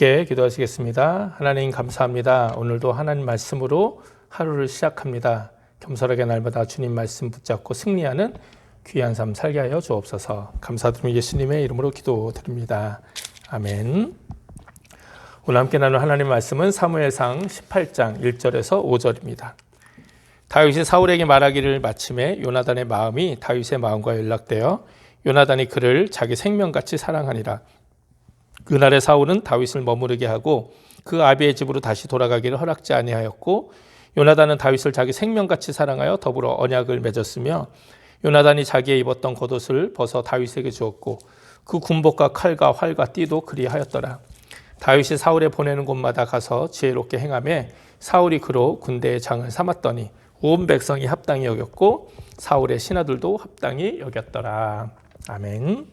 함께 기도하시겠습니다. 하나님 감사합니다. 오늘도 하나님 말씀으로 하루를 시작합니다. 겸손하게 날마다 주님 말씀 붙잡고 승리하는 귀한 삶 살게 하여 주옵소서. 감사드리며 예수님의 이름으로 기도드립니다. 아멘. 오늘 함께 나눌 하나님 말씀은 사무엘상 18장 1절에서 5절입니다. 다윗이 사울에게 말하기를 마침에 요나단의 마음이 다윗의 마음과 연락되어 요나단이 그를 자기 생명같이 사랑하니라. 그날의 사울은 다윗을 머무르게 하고 그 아비의 집으로 다시 돌아가기를 허락지 아니하였고 요나단은 다윗을 자기 생명같이 사랑하여 더불어 언약을 맺었으며 요나단이 자기의 입었던 겉옷을 벗어 다윗에게 주었고 그 군복과 칼과 활과 띠도 그리하였더라. 다윗이 사울에 보내는 곳마다 가서 지혜롭게 행함에 사울이 그로 군대의 장을 삼았더니 온 백성이 합당히 여겼고 사울의 신하들도 합당히 여겼더라. 아멘.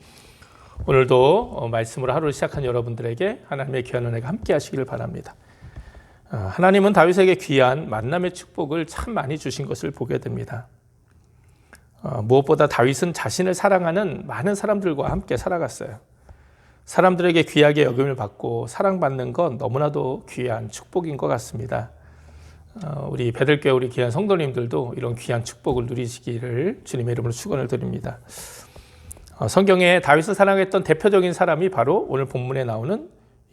오늘도 어, 말씀으로 하루를 시작한 여러분들에게 하나님의 귀한 은혜가 함께 하시기를 바랍니다. 어, 하나님은 다윗에게 귀한 만남의 축복을 참 많이 주신 것을 보게 됩니다. 어, 무엇보다 다윗은 자신을 사랑하는 많은 사람들과 함께 살아갔어요. 사람들에게 귀하게 여김을 받고 사랑받는 건 너무나도 귀한 축복인 것 같습니다. 우리 배들교 우리 귀한 성도님들도 이런 귀한 축복을 누리시기를 주님의 이름으로 축원을 드립니다. 어, 성경에 다윗을 사랑했던 대표적인 사람이 바로 오늘 본문에 나오는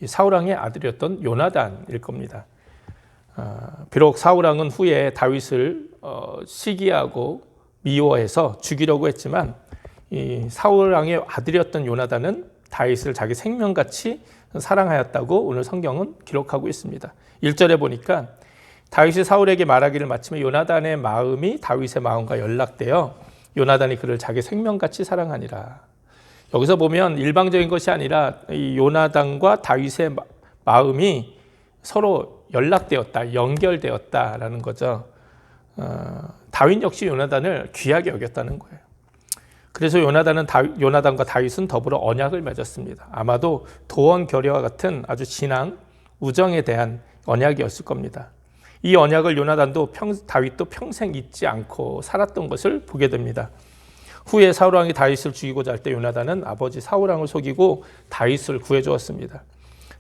사울 왕의 아들이었던 요나단일 겁니다. 어, 비록 사울 왕은 후에 다윗을 어, 시기하고 미워해서 죽이려고 했지만 이 사울 왕의 아들이었던 요나단은 다윗을 자기 생명같이 사랑하였다고 오늘 성경은 기록하고 있습니다. 1절에 보니까 다윗이 사울에게 말하기를 마침에 요나단의 마음이 다윗의 마음과 연락되어 요나단이 그를 자기 생명같이 사랑하니라. 여기서 보면 일방적인 것이 아니라 이 요나단과 다윗의 마음이 서로 연락되었다, 연결되었다라는 거죠. 어, 다윗 역시 요나단을 귀하게 여겼다는 거예요. 그래서 요나단은 다윗- 요나단과 다윗은 더불어 언약을 맺었습니다. 아마도 도원 결의와 같은 아주 진앙 우정에 대한 언약이었을 겁니다. 이 언약을 요나단도 평, 다윗도 평생 잊지 않고 살았던 것을 보게 됩니다. 후에 사울 왕이 다윗을 죽이고자 할 때 요나단은 아버지 사울 왕을 속이고 다윗을 구해 주었습니다.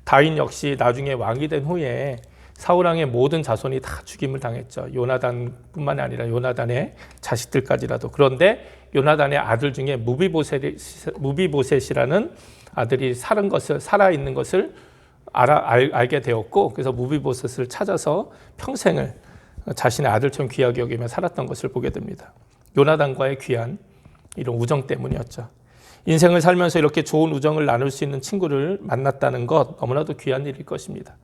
다윗 역시 나중에 왕이 된 후에 사울 왕의 모든 자손이 다 죽임을 당했죠. 요나단뿐만 아니라 요나단의 자식들까지라도. 그런데 요나단의 아들 중에 무비보셋이, 무비보셋이라는 아들이 살은 것을 살아 있는 것을 알아, 알, 알게 되었고 그래서 무비보셋을 찾아서 평생을 자신의 아들처럼 귀하게 여기며 살았던 것을 보게 됩니다. 요나단과의 귀한 이런 우정 때문이었죠. 인생을 살면서 이렇게 좋은 우정을 나눌 수 있는 친구를 만났다는 것 너무나도 귀한 일일 것입니다.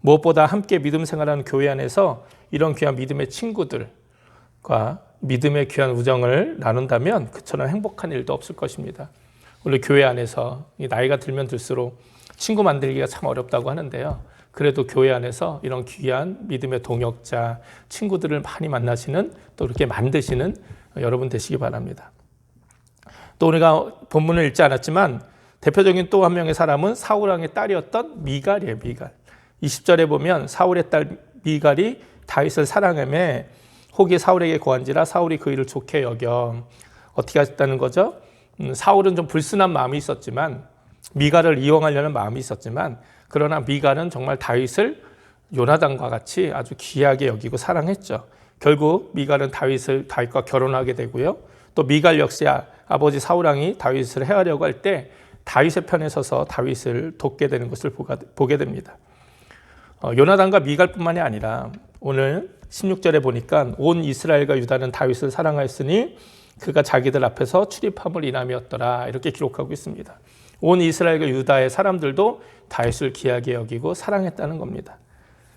무엇보다 함께 믿음 생활하는 교회 안에서 이런 귀한 믿음의 친구들과 믿음의 귀한 우정을 나눈다면 그처럼 행복한 일도 없을 것입니다. 원래 교회 안에서 이 나이가 들면 들수록 친구 만들기가 참 어렵다고 하는데요. 그래도 교회 안에서 이런 귀한 믿음의 동역자, 친구들을 많이 만나시는 또 이렇게 만드시는 여러분 되시기 바랍니다. 또 우리가 본문을 읽지 않았지만 대표적인 또 한 명의 사람은 사울 왕의 딸이었던 미갈이에요. 미갈. 20절에 보면 사울의 딸 미갈이 다윗을 사랑함에 혹이 사울에게 고한지라 사울이 그 일을 좋게 여겨 어떻게 하셨다는 거죠? 음, 사울은 좀 불순한 마음이 있었지만 미갈을 이용하려는 마음이 있었지만 그러나 미갈은 정말 다윗을 요나단과 같이 아주 귀하게 여기고 사랑했죠. 결국 미갈은 다윗을 다윗과 결혼하게 되고요. 또 미갈 역시 아- 아버지 사울 왕이 다윗을 해하려고 할 때 다윗의 편에 서서 다윗을 돕게 되는 것을 보게 됩니다. 어, 요나단과 미갈뿐만이 아니라 오늘 16절에 보니까 온 이스라엘과 유다는 다윗을 사랑하였으니 그가 자기들 앞에서 출입함을 인함이었더라 이렇게 기록하고 있습니다. 온 이스라엘과 유다의 사람들도 다윗을 귀하게 여기고 사랑했다는 겁니다.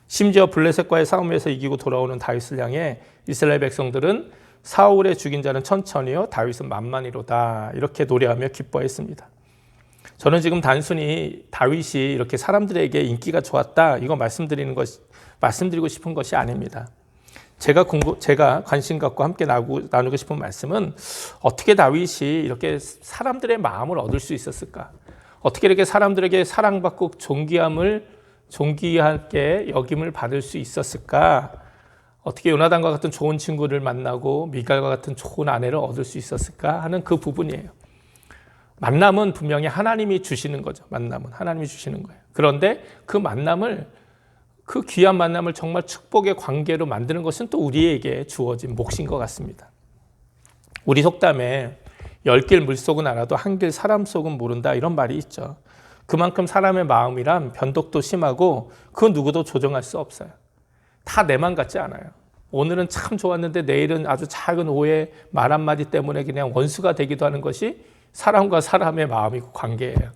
심지어 블레셋과의 싸움에서 이기고 돌아오는 다윗을 향해 이스라엘 백성들은 사울의 죽인 자는 천천히요 다윗은 만만히로다 이렇게 노래하며 기뻐했습니다. 저는 지금 단순히 다윗이 이렇게 사람들에게 인기가 좋았다 이거 말씀드리는 것 말씀드리고 싶은 것이 아닙니다. 제가 공부 제가 관심 갖고 함께 나누고, 나누고 싶은 말씀은 어떻게 다윗이 이렇게 사람들의 마음을 얻을 수 있었을까? 어떻게 이렇게 사람들에게 사랑받고 존귀함을 존귀하게 여김을 받을 수 있었을까? 어떻게 요나단과 같은 좋은 친구를 만나고 미갈과 같은 좋은 아내를 얻을 수 있었을까 하는 그 부분이에요. 만남은 분명히 하나님이 주시는 거죠. 만남은 하나님이 주시는 거예요. 그런데 그 만남을 그 귀한 만남을 정말 축복의 관계로 만드는 것은 또 우리에게 주어진 몫인 것 같습니다. 우리 속담에 열 길 물속은 알아도 한 길 사람 속은 모른다 이런 말이 있죠. 그만큼 사람의 마음이란 변덕도 심하고 그 누구도 조정할 수 없어요. 다 내만 같지 않아요. 오늘은 참 좋았는데 내일은 아주 작은 오해 말 한마디 때문에 그냥 원수가 되기도 하는 것이 사람과 사람의 마음이고 관계예요.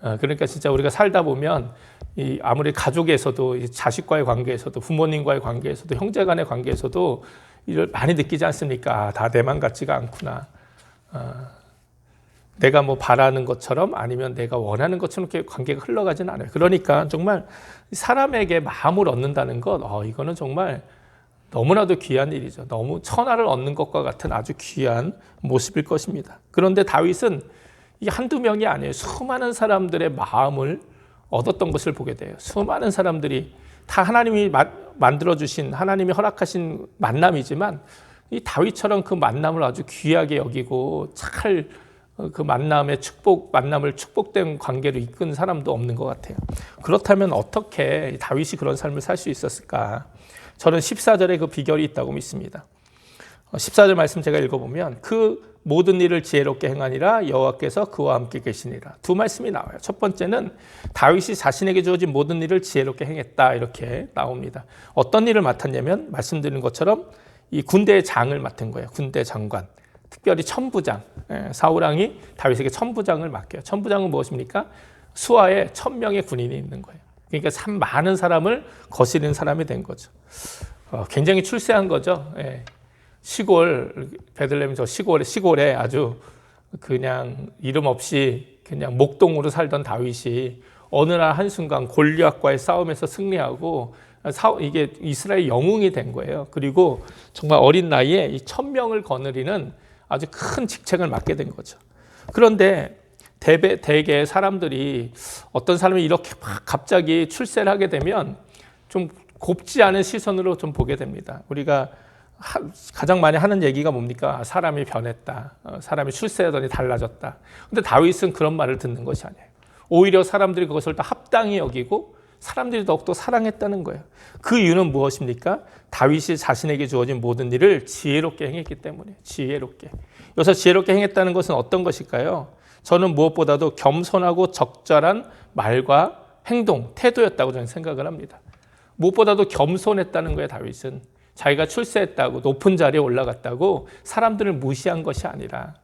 어, 그러니까 진짜 우리가 살다 보면 이 아무리 가족에서도 이 자식과의 관계에서도 부모님과의 관계에서도 형제 간의 관계에서도 이를 많이 느끼지 않습니까? 아, 다 내만 같지가 않구나. 어, 내가 뭐 바라는 것처럼 아니면 내가 원하는 것처럼 이렇게 관계가 흘러가지는 않아요. 그러니까 정말 사람에게 마음을 얻는다는 것, 어, 이거는 정말 너무나도 귀한 일이죠. 너무 천하를 얻는 것과 같은 아주 귀한 모습일 것입니다. 그런데 다윗은 이 한두 명이 아니에요. 수많은 사람들의 마음을 얻었던 것을 보게 돼요. 수많은 사람들이 다 하나님이 마- 만들어주신 하나님이 허락하신 만남이지만 이 다윗처럼 그 만남을 아주 귀하게 여기고 잘 그 만남의 축복, 만남을 축복된 관계로 이끈 사람도 없는 것 같아요. 그렇다면 어떻게 다윗이 그런 삶을 살 수 있었을까? 저는 14절에 그 비결이 있다고 믿습니다. 14절 말씀 제가 읽어보면 그 모든 일을 지혜롭게 행하니라 여호와께서 그와 함께 계시니라 두 말씀이 나와요. 첫 번째는 다윗이 자신에게 주어진 모든 일을 지혜롭게 행했다 이렇게 나옵니다. 어떤 일을 맡았냐면 말씀드린 것처럼 이 군대의 장을 맡은 거예요. 군대 장관. 특별히 천부장. 예, 사울 왕이 다윗에게 천부장을 맡겨요. 천부장은 무엇입니까? 수하에 천 명의 군인이 있는 거예요. 그러니까 참 많은 사람을 거스르는 사람이 된 거죠. 어, 굉장히 출세한 거죠. 예. 시골 베들레헴 저 시골에 시골에 아주 그냥 이름 없이 그냥 목동으로 살던 다윗이 어느 날 한순간 골리앗과의 싸움에서 승리하고 사, 이게 이스라엘 영웅이 된 거예요. 그리고 정말 어린 나이에 이 천명을 거느리는 아주 큰 직책을 맡게 된 거죠. 그런데 대배, 대개 사람들이 어떤 사람이 이렇게 막 갑자기 출세를 하게 되면 좀 곱지 않은 시선으로 좀 보게 됩니다. 우리가 하- 가장 많이 하는 얘기가 뭡니까? 아, 사람이 변했다. 어, 사람이 출세하더니 달라졌다. 근데 다윗은 그런 말을 듣는 것이 아니에요. 오히려 사람들이 그것을 더 합당히 여기고 사람들이 더욱더 사랑했다는 거예요. 그 이유는 무엇입니까? 다윗이 자신에게 주어진 모든 일을 지혜롭게 행했기 때문에 지혜롭게. 여기서 지혜롭게 행했다는 것은 어떤 것일까요? 저는 무엇보다도 겸손하고 적절한 말과 행동, 태도였다고 저는 생각을 합니다. 무엇보다도 겸손했다는 거예요, 다윗은. 자기가 출세했다고, 높은 자리에 올라갔다고 사람들을 무시한 것이 아니라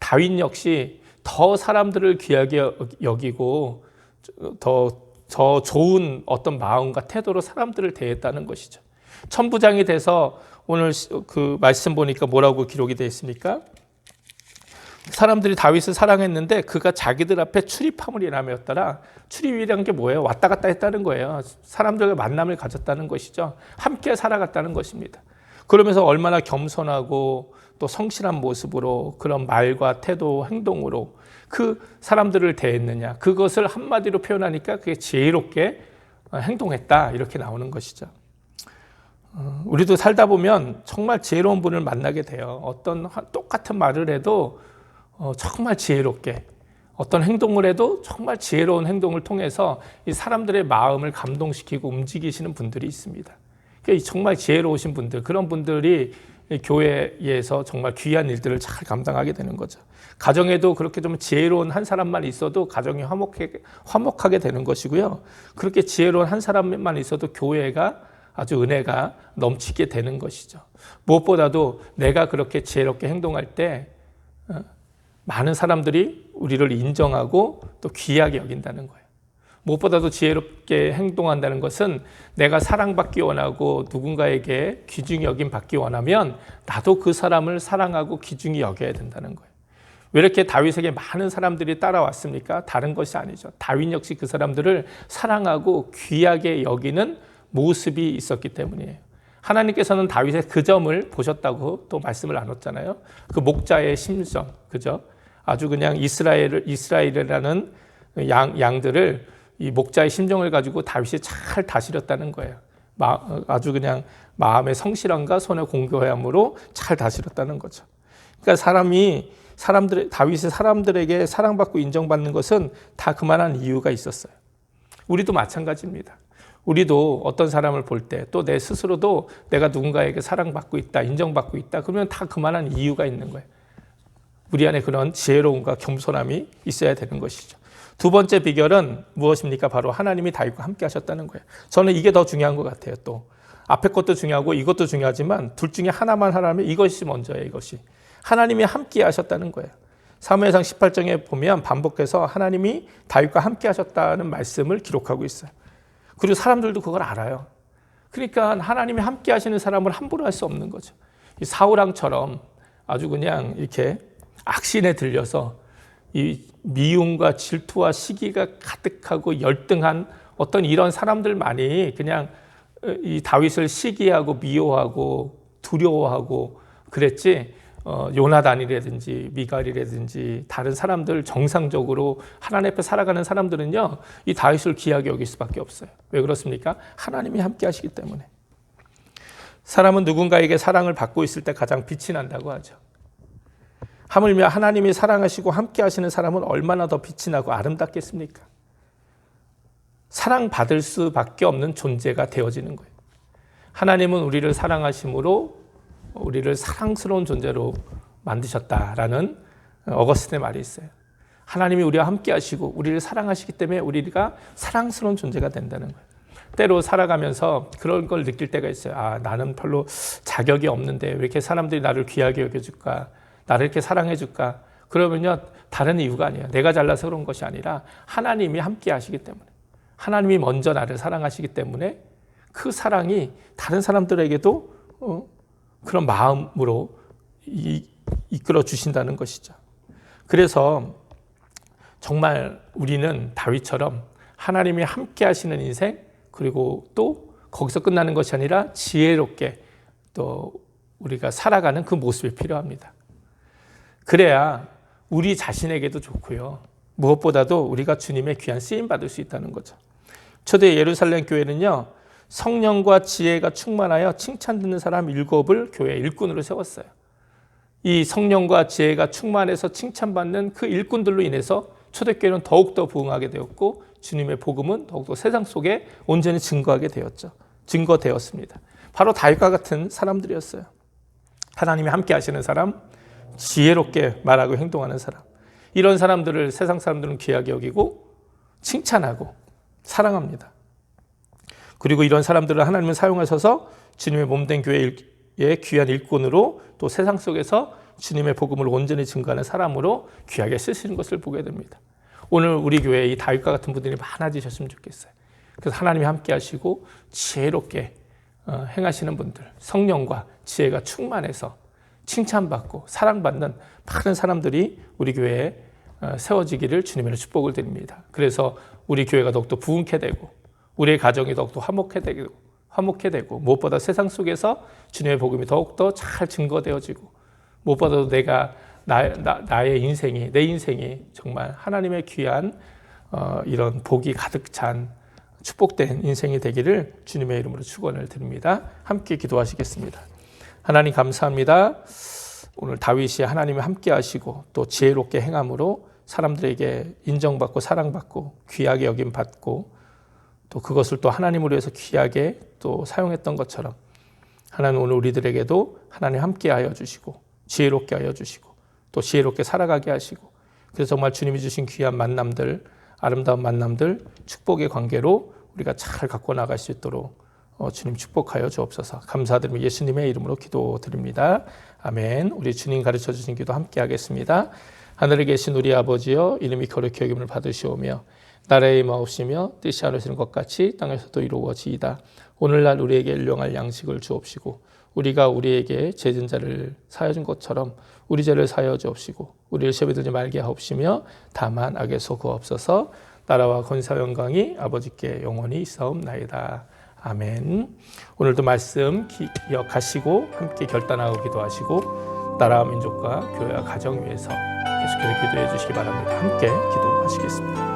다윗 역시 더 사람들을 귀하게 여- 여기고 더, 더 좋은 어떤 마음과 태도로 사람들을 대했다는 것이죠. 천부장이 돼서 오늘 시- 그 말씀 보니까 뭐라고 기록이 되어 있습니까? 사람들이 다윗을 사랑했는데 그가 자기들 앞에 출입함을 일함이었더라. 출입이란 게 뭐예요? 왔다 갔다 했다는 거예요. 사람들과 만남을 가졌다는 것이죠. 함께 살아갔다는 것입니다. 그러면서 얼마나 겸손하고 또 성실한 모습으로 그런 말과 태도, 행동으로 그 사람들을 대했느냐. 그것을 한마디로 표현하니까 그게 지혜롭게 어, 행동했다. 이렇게 나오는 것이죠. 어, 우리도 살다 보면 정말 지혜로운 분을 만나게 돼요. 어떤 하- 똑같은 말을 해도 어, 정말 지혜롭게 어떤 행동을 해도 정말 지혜로운 행동을 통해서 이 사람들의 마음을 감동시키고 움직이시는 분들이 있습니다. 그러니까 이 정말 지혜로우신 분들 그런 분들이 이 교회에서 정말 귀한 일들을 잘 감당하게 되는 거죠. 가정에도 그렇게 좀 지혜로운 한 사람만 있어도 가정이 화목하게, 화목하게 되는 것이고요. 그렇게 지혜로운 한 사람만 있어도 교회가 아주 은혜가 넘치게 되는 것이죠. 무엇보다도 내가 그렇게 지혜롭게 행동할 때 어, 많은 사람들이 우리를 인정하고 또 귀하게 여긴다는 거예요. 무엇보다도 지혜롭게 행동한다는 것은 내가 사랑받기 원하고 누군가에게 귀중히 여김 받기 원하면 나도 그 사람을 사랑하고 귀중히 여겨야 된다는 거예요. 왜 이렇게 다윗에게 많은 사람들이 따라왔습니까? 다른 것이 아니죠. 다윗 역시 그 사람들을 사랑하고 귀하게 여기는 모습이 있었기 때문이에요. 하나님께서는 다윗의 그 점을 보셨다고 또 말씀을 나눴잖아요. 그 목자의 심정, 그죠? 아주 그냥 이스라엘을 이스라엘이라는 양 양들을 이 목자의 심정을 가지고 다윗이 잘 다스렸다는 거예요. 마, 아주 그냥 마음의 성실함과 손의 공교함으로 잘 다스렸다는 거죠. 그러니까 사람이 사람들 다윗이 사람들에게 사랑받고 인정받는 것은 다 그만한 이유가 있었어요. 우리도 마찬가지입니다. 우리도 어떤 사람을 볼 때 또 내 스스로도 내가 누군가에게 사랑받고 있다, 인정받고 있다, 그러면 다 그만한 이유가 있는 거예요. 우리 안에 그런 지혜로움과 겸손함이 있어야 되는 것이죠. 두 번째 비결은 무엇입니까? 바로 하나님이 다윗과 함께 하셨다는 거예요. 저는 이게 더 중요한 것 같아요. 또 앞에 것도 중요하고 이것도 중요하지만 둘 중에 하나만 하라면 이것이 먼저예요. 이것이 하나님이 함께 하셨다는 거예요. 사무엘상 18장에 보면 반복해서 하나님이 다윗과 함께 하셨다는 말씀을 기록하고 있어요. 그리고 사람들도 그걸 알아요. 그러니까 하나님이 함께 하시는 사람을 함부로 할 수 없는 거죠. 이 사우랑처럼 아주 그냥 이렇게 악신에 들려서 이 미움과 질투와 시기가 가득하고 열등한 어떤 이런 사람들만이 그냥 이 다윗을 시기하고 미워하고 두려워하고 그랬지 어, 요나단이라든지 미갈이라든지 다른 사람들 정상적으로 하나님 앞에 살아가는 사람들은요 이 다윗을 귀하게 여길 수밖에 없어요. 왜 그렇습니까? 하나님이 함께 하시기 때문에. 사람은 누군가에게 사랑을 받고 있을 때 가장 빛이 난다고 하죠. 하물며 하나님이 사랑하시고 함께 하시는 사람은 얼마나 더 빛이 나고 아름답겠습니까? 사랑받을 수밖에 없는 존재가 되어지는 거예요. 하나님은 우리를 사랑하심으로 우리를 사랑스러운 존재로 만드셨다라는 어거스틴의 말이 있어요. 하나님이 우리와 함께 하시고 우리를 사랑하시기 때문에 우리가 사랑스러운 존재가 된다는 거예요. 때로 살아가면서 그런 걸 느낄 때가 있어요. 아, 나는 별로 자격이 없는데 왜 이렇게 사람들이 나를 귀하게 여겨줄까? 나를 이렇게 사랑해 줄까? 그러면요, 다른 이유가 아니에요. 내가 잘나서 그런 것이 아니라 하나님이 함께 하시기 때문에. 하나님이 먼저 나를 사랑하시기 때문에 그 사랑이 다른 사람들에게도 어, 그런 마음으로 이, 이끌어 주신다는 것이죠. 그래서 정말 우리는 다윗처럼 하나님이 함께 하시는 인생 그리고 또 거기서 끝나는 것이 아니라 지혜롭게 또 우리가 살아가는 그 모습이 필요합니다. 그래야 우리 자신에게도 좋고요. 무엇보다도 우리가 주님의 귀한 쓰임 받을 수 있다는 거죠. 초대 예루살렘 교회는요. 성령과 지혜가 충만하여 칭찬 듣는 사람 일곱을 교회 일꾼으로 세웠어요. 이 성령과 지혜가 충만해서 칭찬받는 그 일꾼들로 인해서 초대교회는 더욱더 부흥하게 되었고 주님의 복음은 더욱더 세상 속에 온전히 증거하게 되었죠. 증거되었습니다. 바로 다윗과 같은 사람들이었어요. 하나님이 함께 하시는 사람, 지혜롭게 말하고 행동하는 사람. 이런 사람들을 세상 사람들은 귀하게 여기고 칭찬하고 사랑합니다. 그리고 이런 사람들을 하나님은 사용하셔서 주님의 몸된 교회의 귀한 일꾼으로 또 세상 속에서 주님의 복음을 온전히 증거하는 사람으로 귀하게 쓰시는 것을 보게 됩니다. 오늘 우리 교회에 이 다윗과 같은 분들이 많아지셨으면 좋겠어요. 그래서 하나님이 함께 하시고 지혜롭게 어, 행하시는 분들, 성령과 지혜가 충만해서 칭찬받고 사랑받는 많은 사람들이 우리 교회에 어, 세워지기를 주님의 축복을 드립니다. 그래서 우리 교회가 더욱더 부흥케 되고 우리의 가정이 더욱더 화목해 되고 화목해 되고 무엇보다 세상 속에서 주님의 복음이 더욱더 잘 증거되어지고 무엇보다도 내가 나, 나, 의 인생이 내 인생이 정말 하나님의 귀한 어, 이런 복이 가득 찬 축복된 인생이 되기를 주님의 이름으로 축원을 드립니다. 함께 기도하시겠습니다. 하나님 감사합니다. 오늘 다윗이 하나님이 함께 하시고 또 지혜롭게 행함으로 사람들에게 인정받고 사랑받고 귀하게 여김 받고 또 그것을 또 하나님을 위해서 귀하게 또 사용했던 것처럼 하나님 오늘 우리들에게도 하나님 함께 하여 주시고 지혜롭게 하여 주시고 또 지혜롭게 살아가게 하시고 그래서 정말 주님이 주신 귀한 만남들 아름다운 만남들 축복의 관계로 우리가 잘 갖고 나갈 수 있도록 어, 주님 축복하여 주옵소서. 감사드리며 예수님의 이름으로 기도드립니다. 아멘. 우리 주님 가르쳐 주신 기도 함께 하겠습니다. 하늘에 계신 우리 아버지여 이름이 거룩히 여김을 받으시오며 나라의 마옵시며 뜻이 하늘시는 것 같이 땅에서도 이루어지이다. 오늘날 우리에게 일용할 양식을 주옵시고 우리가 우리에게 죄진 자를 사여 준 것처럼 우리 죄를 사여 주옵시고 우리를 시험에 들지 말게 하옵시며 다만 악에서 구하옵소서 나라와 권사 영광이 아버지께 영원히 있사옵나이다. 아멘. 오늘도 말씀 기억하시고 함께 결단하고 기도하시고 나라와 민족과 교회와 가정 위해서 계속해서 기도해 주시기 바랍니다. 함께 기도하시겠습니다.